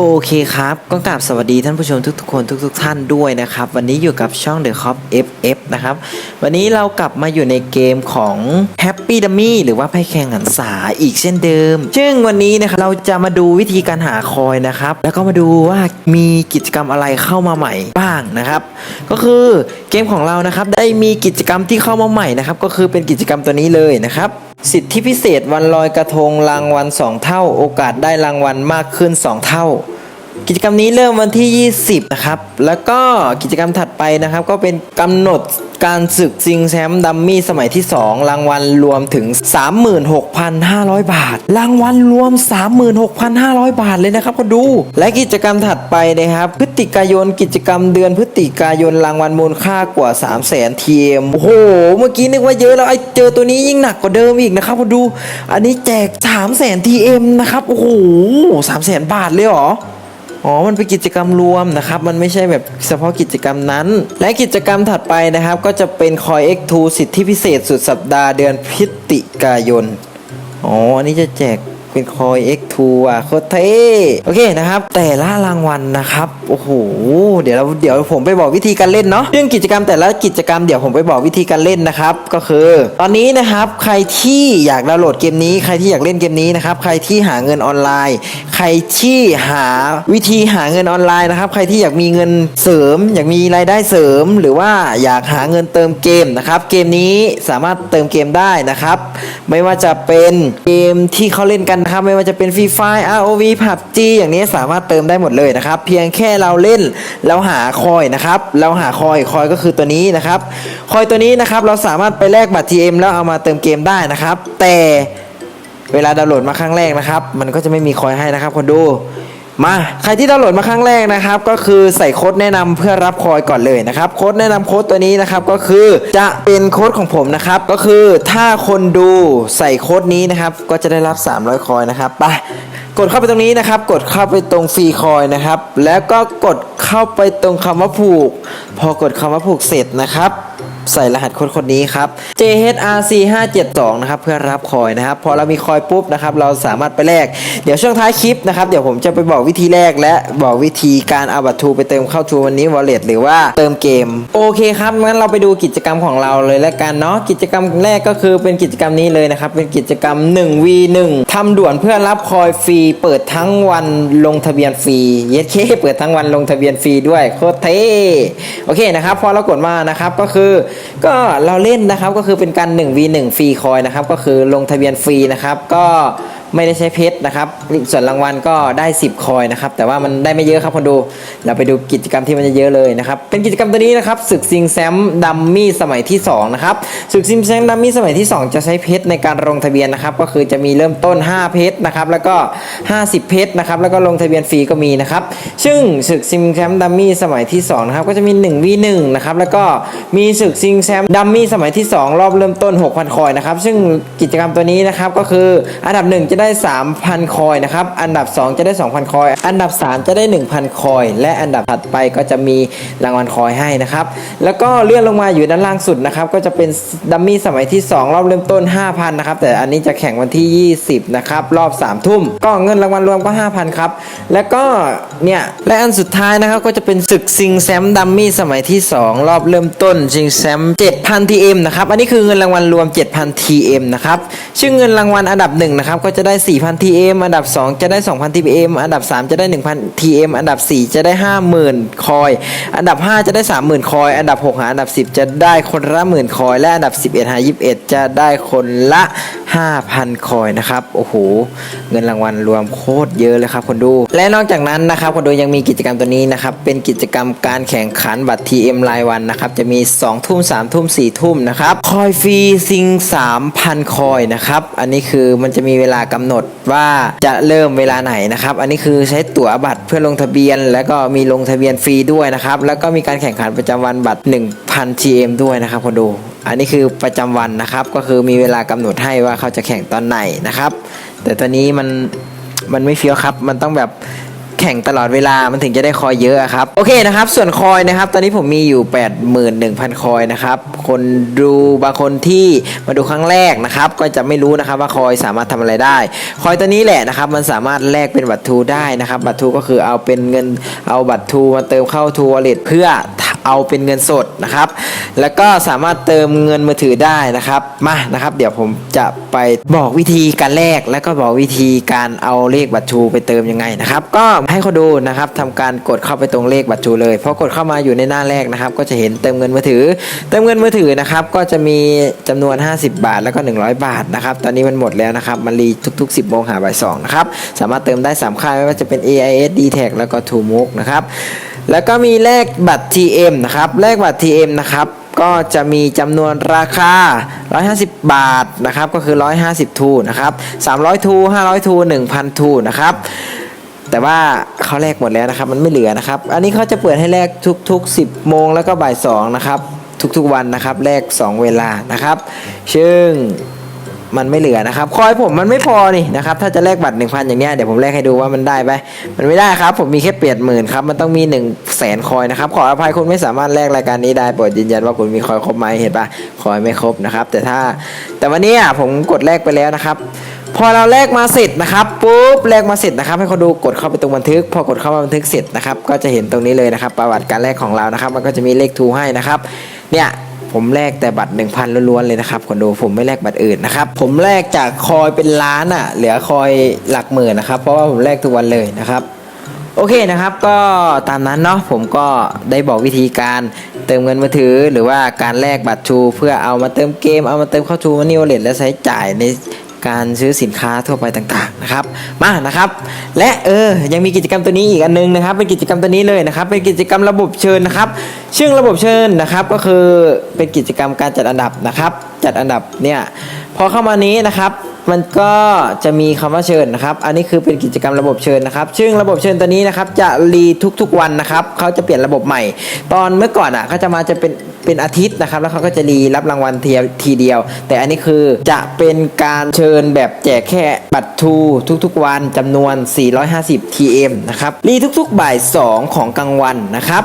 โอเคครับก็กราบสวัสดีท่านผู้ชมทุกๆคนทุก ๆ ท่านด้วยนะครับ วันนี้อยู่กับช่อง The Cop FF นะครับ วันนี้เรากลับมาอยู่ในเกมของ Happy Dummy หรือว่าไพ่แข่งหันษาอีกเช่นเดิม ซึ่งวันนี้นะครับเราจะมาดูวิธีการหาคอยนะครับ แล้วก็มาดูว่ามีกิจกรรมอะไรเข้ามาใหม่บ้างนะครับ ก็คือเกมของเรานะครับได้มีกิจกรรมที่เข้ามาใหม่นะครับ ก็คือเป็นกิจกรรมตัวนี้เลยนะครับ สิทธิพิเศษวันลอยกระทงรางวัล 2 เท่า โอกาสได้รางวัลมากขึ้น 2 เท่า กิจกรรมนี้เริ่มวันที่ 20 นะครับ แล้วก็กิจกรรมถัดไปนะครับ ก็เป็นกำหนด การศึกซิงแชมป์ดัมมี่สมัยที่ 2 รางวัลรวมถึง 36,500 บาท รางวัลรวม 36,500 บาทเลยนะครับก็ดู และกิจกรรมถัดไปนะครับพฤศจิกายนกิจกรรมเดือนพฤศจิกายนรางวัลมูลค่ากว่า 3 0 0 0 0 0 TM โอ้โห เมื่อกี้นึกว่าเยอะแล้วไอ้เจอตัวนี้ยิ่งหนักกว่าเดิมอีกนะครับก็ดู อันนี้แจก 3 0 0 0 0 0 TM นะครับโอ้โห3 0 0 0 0 0 บาทเลยเหรอ อ๋อ มันเป็นกิจกรรมรวมนะครับ มันไม่ใช่แบบเฉพาะกิจกรรมนั้น และกิจกรรมถัดไปนะครับ ก็จะเป็นคอย X2 สิทธิพิเศษสุดสัปดาห์เดือนพฤศจิกายน อ๋อ อันนี้จะแจก เป็นคอย X2 อะโคตรเท่โอเคนะครับ แต่ละรางวัลนะครับโอ้โหเดี๋ยวเราเดี๋ยวผมไปบอกวิธีการเล่นเนาะเรื่องกิจกรรมแต่ละกิจกรรมเดี๋ยวผมไปบอกวิธีการเล่นนะครับ ก็คือ ตอนนี้นะครับใครที่อยากดาวน์โหลดเกมนี้ ใครที่อยากเล่นเกมนี้นะครับใครที่หาเงินออนไลน์ ใครที่หาวิธีหาเงินออนไลน์นะครับ ใครที่อยากมีเงินเสริม อยากมีรายได้เสริม หรือว่าอยากหาเงินเติมเกมนะครับ เกมนี้สามารถเติมเกมได้นะครับ ไม่ว่าจะเป็นเกมที่เขาเล่นกันนะครับไม่ว่าจะเป็นฟรีไฟ ROV พับจีอย่างนี้สามารถเติมได้หมดเลยนะครับ เพียงแค่เราเล่นแล้วหาคอยนะครับเราหาคอยคอยก็คือตัวนี้นะครับคอยตัวนี้นะครับเราสามารถไปแลกบัตร TM แล้วเอามาเติมเกมได้นะครับ แต่เวลาดาวน์โหลดมาครั้งแรกนะครับ มันก็จะไม่มีคอยให้นะครับคนดู มาใครที่ดาวน์โหลดมาครั้งแรกนะครับ ก็คือใส่โค้ดแนะนำเพื่อรับคอยก่อนเลยนะครับโค้ดแนะนำโค้ดตัวนี้นะครับก็คือจะเป็นโค้ดของผมนะครับก็คือถ้าคนดูใส่โค้ดนี้นะครับก็จะได้รับ 300 คอยนะครับไปกดเข้าไปตรงนี้นะครับ กดเข้าไปตรงฟรีคอยนะครับ แล้วก็กดเข้าไปตรงคำว่าผูก พอกดคำว่าผูกเสร็จนะครับ ใส่รหัสค้นคนนี้ครับ JHRC 572นะครับเพื่อรับคอยนะครับ พอเรามีคอยปุ๊บนะครับ เราสามารถไปแลกเดี๋ยวช่วงท้ายคลิปนะครับ เดี๋ยวผมจะไปบอกวิธีแลกและบอกวิธีการเอาบัตรทูไปเติมเข้าทูวันนี้ wallet หรือว่าเติมเกม โอเคครับงั้นเราไปดูกิจกรรมของเราเลยแล้วกันเนาะกิจกรรมแรกก็คือเป็นกิจกรรมนี้เลยนะครับ เป็นกิจกรรม 1v1 ทำด่วนเพื่อรับคอยฟรี เปิดทั้งวันลงทะเบียนฟรีเย็ดเคเปิดทั้งวันลงทะเบียนฟรีด้วยโคตรเท่โอเคนะครับพอเรากดมานะครับก็คือก็เราเล่นนะครับก็คือเป็นการ 1v1 ฟรีคอยนะครับก็คือลงทะเบียนฟรีนะครับก็ ไม่ได้ใช้เพชรนะครับส่วนรางวัลก็ได้ 10 คอยนะครับแต่ว่ามันได้ไม่เยอะครับคนดูเราไปดูกิจกรรมที่มันจะเยอะเลยนะครับเป็นกิจกรรมตัวนี้นะครับศึกซิงแซมดัมมี่สมัยที่2นะครับศึกซิงแซมดัมมี่สมัยที่ 2 จะใช้เพชรในการลงทะเบียนนะครับก็คือจะมีเริ่มต้น 5 เพชรนะครับแล้วก็ 50 เพชรนะครับแล้วก็ลงทะเบียนฟรีก็มีนะครับซึ่งศึกซิงแซมดัมมี่สมัยที่2นะครับก็จะมี 1v1 นะครับแล้วก็มีศึกซิงแซมดัมมี่สมัยที่ 2 รอบเริ่มต้น 6,000 คอยนะครับซึ่งกิจกรรมตัวนี้นะครับก็คืออันดับ1จะได้ 3,000 คอยนะครับ อันดับ 2 จะได้ 2,000 คอย อันดับ 3 จะได้ 1,000 คอย และอันดับถัดไปก็จะมีรางวัลคอยให้นะครับ แล้วก็เลื่อนลงมาอยู่ด้านล่างสุดนะครับ ก็จะเป็นดัมมี่สมัยที่ 2 รอบเริ่มต้น 5,000 นะครับ แต่อันนี้จะแข่งวันที่ 20 นะครับ รอบ 3 ทุ่ม ก็เงินรางวัลรวมก็ 5,000 ครับ แล้วก็เนี่ย และอันสุดท้ายนะครับ ก็จะเป็นศึกซิงแซมดัมมี่สมัยที่ 2 รอบเริ่มต้นซิงแซม7,000 TM นะครับ อันนี้คือเงินรางวัลรวม 7,000 TM นะครับซึ่งเงินรางวัลอันดับ1นะครับ ก็จะได้ 4,000 TM อันดับ 2 จะได้ 2,000 TM อันดับ 3 จะได้ 1,000 TM อันดับ 4 จะได้ 50,000 คอย อันดับ 5 จะได้ 30,000 คอย อันดับ 6 หาอันดับ 10 จะได้คนละหมื่นคอย และอันดับ 11 หา 21 จะได้คนละ5,000 คอยนะครับ โอ้โห เงินรางวัลรวมโคตรเยอะเลยครับคนดู และนอกจากนั้นนะครับคนดูยังมีกิจกรรมตัวนี้นะครับ เป็นกิจกรรมการแข่งขันบัตร TM รายวันนะครับ จะมี 2 ทุ่ม 3 ทุ่ม 4 ทุ่มนะครับ คอยฟรีซิง 3,000 คอยนะครับ อันนี้คือมันจะมีเวลากำหนดว่าจะเริ่มเวลาไหนนะครับ อันนี้คือใช้ตั๋วบัตรเพื่อลงทะเบียน แล้วก็มีลงทะเบียนฟรีด้วยนะครับ แล้วก็มีการแข่งขันประจำวันบัตร 1,000 TM ด้วยนะครับคนดู อันนี้คือประจำวันนะครับ ก็คือมีเวลากำหนดให้ว่าเขาจะแข่งตอนไหนนะครับ แต่ตอนนี้มันมันไม่เฟี้ยวครับ มันต้องแบบแข่งตลอดเวลา มันถึงจะได้คอยเยอะครับ โอเคนะครับ ส่วนคอยนะครับ ตอนนี้ผมมีอยู่ 81,000 คอยนะครับ คนดูบางคนที่มาดูครั้งแรกนะครับ ก็จะไม่รู้นะครับว่าคอยสามารถทำอะไรได้ คอยตัวนี้แหละนะครับ มันสามารถแลกเป็นบัตรทูได้นะครับ บัตรทูก็คือเอาเป็นเงิน เอาบัตรทูมาเติมเข้าทูวอลเล็ตเพื่อ เอาเป็นเงินสดนะครับ แล้วก็สามารถเติมเงินมือถือได้นะครับ มานะครับ เดี๋ยวผมจะไปบอกวิธีการแลกแล้วก็บอกวิธีการเอาเลขบัตรทูไปเติมยังไงนะครับ ก็ให้เขาดูนะครับทำการกดเข้าไปตรงเลขบัตรทูเลยพอกดเข้ามาอยู่ในหน้าแรกนะครับ ก็จะเห็นเติมเงินมือถือ เติมเงินมือถือนะครับ ก็จะมีจำนวน 50 บาทแล้วก็ 100 บาทนะครับ ตอนนี้มันหมดแล้วนะครับมันรีทุก ๆ 10โมงหาบ่าย2นะครับ สามารถเติมได้ 3 ค่ายไม่ว่าจะเป็น AIS d t a c แล้วก็ t o m o o k นะครับ แล้วก็มีแลกบัตร TM นะครับแลกบัตร TM นะครับก็จะมีจำนวนราคา 150 บาทนะครับก็คือ 150 ทูนะครับ 300 ทู 500 ทู 1,000 ทูนะครับแต่ว่าเขาแลกหมดแล้วนะครับมันไม่เหลือนะครับ อันนี้เขาจะเปิดให้แลกทุกๆ 10 โมงแล้วก็บ่าย2นะครับทุกๆวันนะครับแลก2 เวลานะครับซึ่ง มันไม่เหลือนะครับคอยผมมันไม่พอนี่นะครับถ้าจะแลกบัตร 1,000 อย่างเนี้ยเดี๋ยวผมแลกให้ดูว่ามันได้ไหมมันไม่ได้ครับ ผมมีแค่เปลี่ยนหมื่นครับมันต้องมี 1 0 0 0 0แสนคอยนะครับขออภัยคุณไม่สามารถแลกรายการนี้ได้โปรดยืนยันว่าคุณมีคอยครบไหมเห็นปะคอยไม่ครบนะครับ แต่ถ้าแต่วันนี้ผมกดแลกไปแล้วนะครับพอเราแลกมาเสร็จนะครับปุ๊บแลกมาเสร็จนะครับให้เขาดูกดเข้าไปตรงบันทึก พอกดเข้ามาบันทึกเสร็จนะครับก็จะเห็นตรงนี้เลยนะครับ ประวัติการแลกของเรานะครับ มันก็จะมีเลขทูให้นะครับเนี่ย ผมแลกแต่บัตร 1,000ล้วนๆเลยนะครับคนดูผมไม่แลกบัตรอื่นนะครับผมแลกจากคอยเป็นล้านอะเหลือคอยหลักหมื่นนะครับ เพราะว่าผมแลกทุกวันเลยนะครับโอเคนะครับก็ตามนั้นเนาะผมก็ได้บอกวิธีการเติมเงินมือถือ หรือว่าการแลกบัตรชู เพื่อเอามาเติมเกมเอามาเติมเข้าชูมันนี่วเลตและใช้จ่ายใน การซื้อสินค้าทั่วไปต่างๆนะครับมานะครับ และเออยังมีกิจกรรมตัวนี้อีกอันนึงนะครับ เป็นกิจกรรมตัวนี้เลยนะครับ เป็นกิจกรรมระบบเชิญนะครับซึ่งระบบเชิญนะครับก็คือเป็นกิจกรรมการจัดอันดับนะครับ จัดอันดับเนี่ยพอเข้ามานี้นะครับ มันก็จะมีคำว่าเชิญนะครับ อันนี้คือเป็นกิจกรรมระบบเชิญนะครับ ซึ่งระบบเชิญตัวนี้นะครับจะรีทุกๆวันนะครับเขาจะเปลี่ยนระบบใหม่ ตอนเมื่อก่อนอะเขาจะมาจะเป็นเป็นอาทิตย์นะครับ แล้วเขาก็จะรีรับรางวัลทีทีเดียว แต่อันนี้คือจะเป็นการเชิญแบบแจกแค่บัตรทูทุกๆวันจำนวน 450 TM นะครับรีทุกๆบ่าย 2 ของกลางวันนะครับ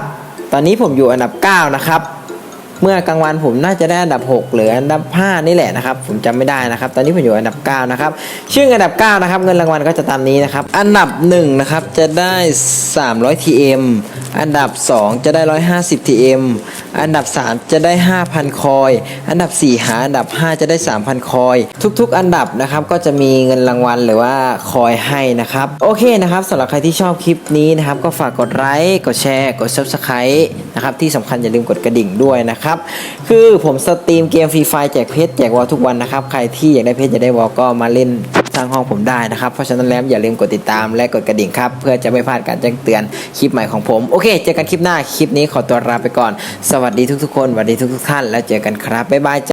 ตอนนี้ผมอยู่อันดับ 9 นะครับ เมื่อกลางวันผมน่าจะได้อันดับ 6 หรืออันดับ 5 นี่แหละนะครับ ผมจำไม่ได้นะครับ ตอนนี้ผมอยู่อันดับ 9 นะครับ ชื่ออันดับ 9 นะครับ เงินรางวัลก็จะตามนี้นะครับ อันดับ 1 นะครับ จะได้ 300 TM อันดับ 2 จะได้ 150 TM อันดับ 3 จะได้ 5,000 คอย อันดับ 4 หาอันดับ 5 จะได้ 3,000 คอย ทุกๆ อันดับนะครับก็จะมีเงินรางวัลหรือว่าคอยให้นะครับ โอเคนะครับสำหรับใครที่ชอบคลิปนี้นะครับ ก็ฝากกดไลค์กดแชร์ กด Subscribe นะครับที่สำคัญอย่าลืมกดกระดิ่งด้วยนะครับ คือผมสตรีมเกมฟรีไฟแจกเพชรแจกวอลทุกวันนะครับ ใครที่อยากได้เพชรอยากได้วอลก็มาเล่น ทางห้องผมได้นะครับ เพราะฉะนั้นแล้วอย่าลืมกดติดตามและกดกระดิ่งครับ เพื่อจะไม่พลาดการแจ้งเตือนคลิปใหม่ของผม โอเค เจอกันคลิปหน้า คลิปนี้ขอตัวลาไปก่อน สวัสดีทุกๆคนสวัสดีทุกๆท่าน แล้วเจอกันครับบ๊ายบาย